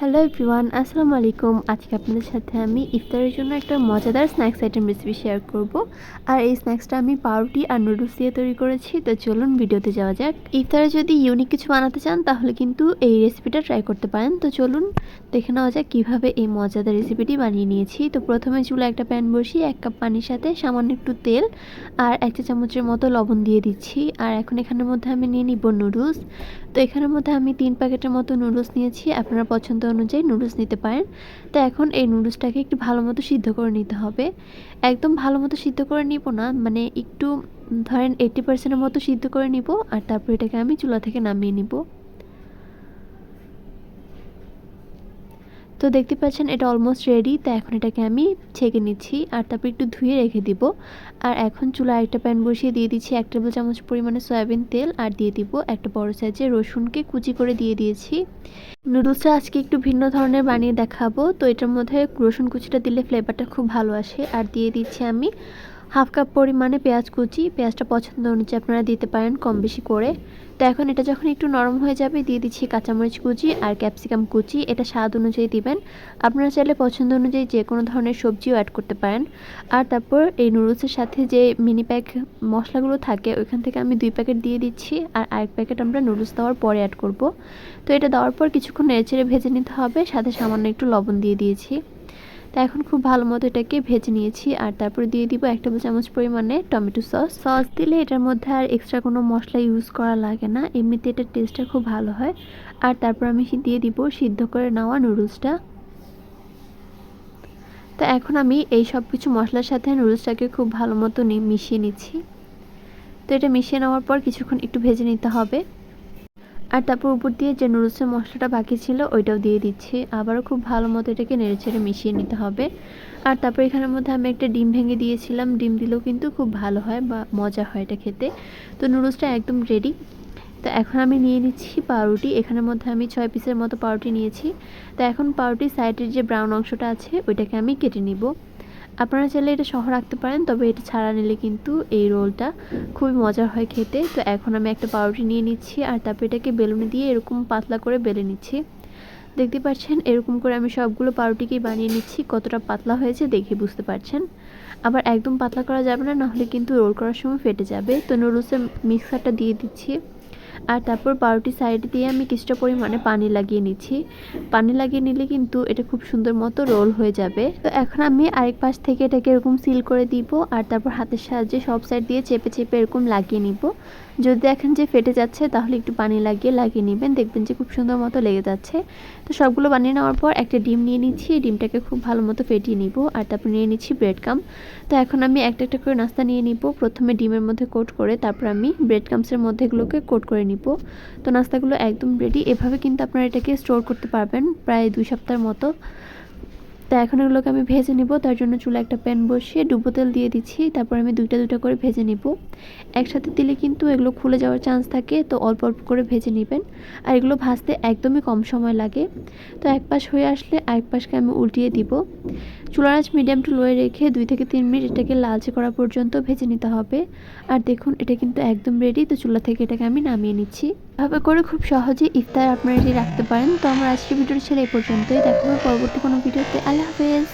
Hello everyone আসসালামু আলাইকুম। আজকে আপনাদের সাথে আমি ইফতারের জন্য একটা মজাদার স্ন্যাক্স আইটেম রেসিপি শেয়ার করব। আর এই স্ন্যাক্সটা আমি পাউরুটি আর নুডলস দিয়ে তৈরি করেছি। তো চলুন ভিডিওতে যাওয়া যাক। ইফতারে যদি ইউনিক কিছু বানাতে চান, তাহলে কিন্তু এই রেসিপিটা ট্রাই করতে পারেন। তো চলুন দেখে নেওয়া যাক কীভাবে এই মজাদার রেসিপিটি বানিয়ে নিয়েছি। তো প্রথমে চুলা একটা প্যান বসিয়ে এক কাপ পানির সাথে সামান্য একটু তেল আর এক চা চামচের মতো লবণ দিয়ে দিচ্ছি। আর এখন এখানের মধ্যে আমি নিয়ে নিব নুডলস তো এখানের মধ্যে আমি তিন প্যাকেটের মতো নুডলস নিয়েছি। আপনারা পছন্দ অনুযায়ী নুডলস নিতে পারেন। তো এখন এই নুডলসটাকে একটু ভালো মতো সিদ্ধ করে নিতে হবে। একদম ভালো মতো সিদ্ধ করে নিব না মানে একটু ধরেন এইটি পার্সেন্টের মতো সিদ্ধ করে নিব আর তারপর এটাকে আমি চুলা থেকে নামিয়ে নিব। তো দেখতে পাচ্ছেন এটা অলমোস্ট রেডি তো এখন এটাকে আমি ছেঁকে নিচ্ছি আর তারপর একটু ধুয়ে রেখে দিব। আর এখন চুলা একটা প্যান বসিয়ে দিয়ে দিচ্ছি এক টেবিল চামচ পরিমাণে সয়াবিন তেল আর দিয়ে দিব একটা বড় সাইজে রসুনকে কুচি করে দিয়ে দিয়েছি। নুডলসটা আজকে একটু ভিন্ন ধরনের বানিয়ে দেখাবো, তো এটার মধ্যে রসুন কুচিটা দিলে ফ্লেভারটা খুব ভালো আসে। আর দিয়ে দিচ্ছি আমি হাফ কাপ পরিমাণে পেঁয়াজ কুচি। পেঁয়াজটা পছন্দ অনুযায়ী আপনারা দিতে পারেন কম বেশি করে। তো এখন এটা যখন একটু নরম হয়ে যাবে, দিয়ে দিচ্ছি কাঁচামরিচ কুচি আর ক্যাপসিকাম কুচি। এটা স্বাদ অনুযায়ী দিবেন। আপনারা চাইলে পছন্দ অনুযায়ী যে কোনো ধরনের সবজিও অ্যাড করতে পারেন। আর তারপর এই নুডলসের সাথে যে মিনি প্যাক মশলাগুলো থাকে, ওইখান থেকে আমি দুই প্যাকেট দিয়ে দিচ্ছি আর আরেক প্যাকেট আমরা নুডলস দেওয়ার পরে অ্যাড করব। তো এটা দেওয়ার পর কিছুক্ষণ নেড়েচেড়ে ভেজে নিতে হবে। সাথে সামান্য একটু লবণ দিয়ে দিয়েছি। তা এখন খুব ভালো মতো এটাকে ভেজে নিয়েছি। আর তারপরে দিয়ে দিব এক টেবিল চামচ পরিমাণে টমেটো সস। সস দিলে এটার মধ্যে আর এক্সট্রা কোনো মশলা ইউজ করা লাগে না। এমনিতে এটার টেস্টটা খুব ভালো হয়। আর তারপর আমি দিয়ে দিব সিদ্ধ করে নেওয়া নুডলসটা তো এখন আমি এই সব কিছু মশলার সাথে নুডলসটাকে খুব ভালো মতো মিশিয়ে নিচ্ছি। তো এটা মিশিয়ে নেওয়ার পর কিছুক্ষণ একটু ভেজে নিতে হবে। আর তারপর উপর দিয়ে যে নুডলসের মশলাটা বাকি ছিল, ওইটাও দিয়ে দিচ্ছি। আবারও খুব ভালো মতো এটাকে নেড়ে ছেড়ে মিশিয়ে নিতে হবে। আর তারপর এখানের মধ্যে আমি একটা ডিম ভেঙে দিয়েছিলাম। ডিম দিলেও কিন্তু খুব ভালো হয় বা মজা হয় এটা খেতে। তো নুডলসটা একদম রেডি তো এখন আমি নিয়ে নিচ্ছি পাউরুটি। এখানের মধ্যে আমি ছয় পিসের মতো পাউরুটি নিয়েছি। তো এখন পাউরুটির সাইডের যে ব্রাউন অংশটা আছে, ওইটাকে আমি কেটে নিব। আপনারা চাইলে এটা সহ রাখতে পারেন, তবে এটা ছাড়া নিলে কিন্তু এই রোলটা খুবই মজার হয় খেতে। তো এখন আমি একটা পাউরুটি নিয়ে নিচ্ছি, আর তারপর এটাকে বেলুনি দিয়ে এরকম পাতলা করে বেলে নিচ্ছি। দেখতে পাচ্ছেন, এরকম করে আমি সবগুলো পাউরুটিকেই বানিয়ে নিচ্ছি, কতটা পাতলা হয়েছে দেখে বুঝতে পারছেন। আবার একদম পাতলা করা যাবে না, নাহলে কিন্তু রোল করার সময় ফেটে যাবে। তো নুডলসের মিক্সারটা দিয়ে দিচ্ছি। আর তারপর পাউরুটি সাইড দিয়ে আমি কিছুটা পরিমাণে পানি লাগিয়ে নিচ্ছি। পানি লাগিয়ে নিলে কিন্তু এটা খুব সুন্দর মতো রোল হয়ে যাবে। তো এখন আমি আরেক পাশ থেকে এটাকে এরকম সিল করে দিব আর তারপর হাতের সাহায্যে সব সাইড দিয়ে চেপে চেপে এরকম লাগিয়ে নিব। যদি দেখেন যে ফেটে যাচ্ছে তাহলে একটু পানি লাগিয়ে লাগিয়ে নেবেন। দেখবেন যে খুব সুন্দর মতো লেগে যাচ্ছে। তো সবগুলো বানিয়ে নেওয়ার পর একটা ডিম নিয়ে নিচ্ছি। ডিমটাকে খুব ভালো মতো ফেটিয়ে নিব আর তারপর নিয়ে নিচ্ছি ব্রেড কাম তো এখন আমি একটা একটা করে নাস্তা নিয়ে নিব। প্রথমে ডিমের মধ্যে কোট করে তারপর আমি ব্রেড কামসের মধ্যে এগুলোকে কোট করে নিব। তো নাস্তাগুলো একদম রেডি এভাবে কিন্তু আপনারা এটাকে স্টোর করতে পারবেন প্রায় দুই সপ্তাহের মতো। তো এখন এগুলোকে আমি ভেজে নিব। তার জন্য চুলা একটা প্যান বসিয়ে ডুবো তেল দিয়ে দিচ্ছি। তারপর আমি দুইটা দুইটা করে ভেজে নিব। একসাথে দিলে কিন্তু এগুলো খুলে যাওয়ার চান্স থাকে। তো অল্প অল্প করে ভেজে নেবেন। আর এগুলো ভাজতে একদমই কম সময় লাগে। তো এক পাশ হয়ে আসলে আরেক পাশকে আমি উল্টিয়ে দিব। চুলার আঁচ মিডিয়াম টু লোয়ে রেখে দুই থেকে তিন মিনিট এটাকে লালচে করা পর্যন্ত ভেজে নিতে হবে। আর দেখুন, এটা কিন্তু একদম রেডি তো চুলা থেকে এটাকে আমি নামিয়ে নিচ্ছি। এভাবে করে খুব সহজে ইফতার আপনারা এটি রাখতে পারেন। তো আমার আজকের ভিডিওটি ছেড়ে এই পর্যন্তই। দেখা হবে পরবর্তী কোনো ভিডিওতে। আল্লাহ হাফেজ।